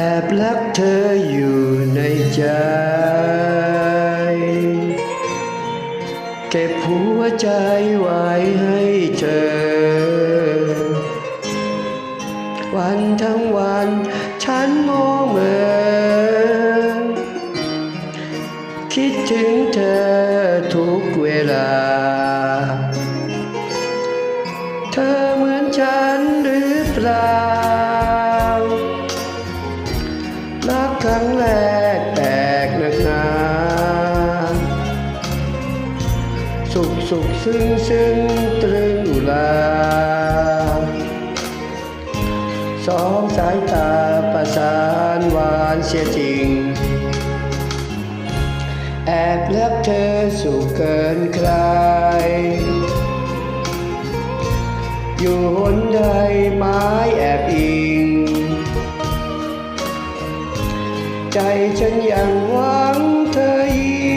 แอบรักเธออยู่ในใจ เก็บหัวใจไว้ให้เธอ วันทั้งวันฉันโงเมอคิดถึงเธอทุกเวลา เธอ รักครั้งแรกแปลกนักหนาสุขสุขซึ้งซึ้งตรึงอุลาสองสายตาประสานหวานเสียจริง แอบรักเธอสุขเกินใคร ใจฉันยังหวังเธออีก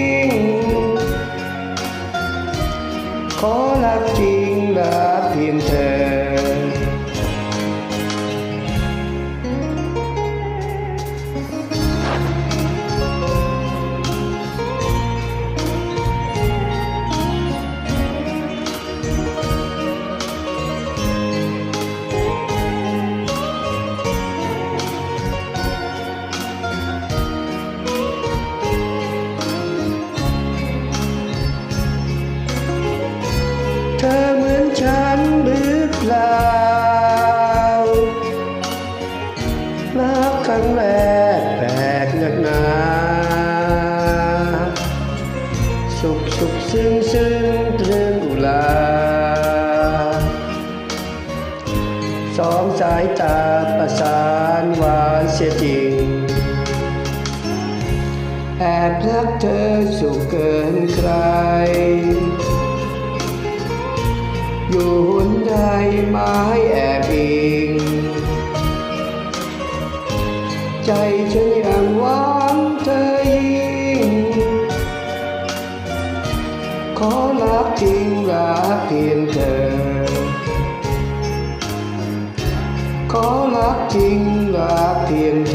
ซึ้งซึ้งตรึงอุลาสองสายตาประสานหวานเสียจริง แอบรักเธอสุขเกินใคร รักเพียงเธ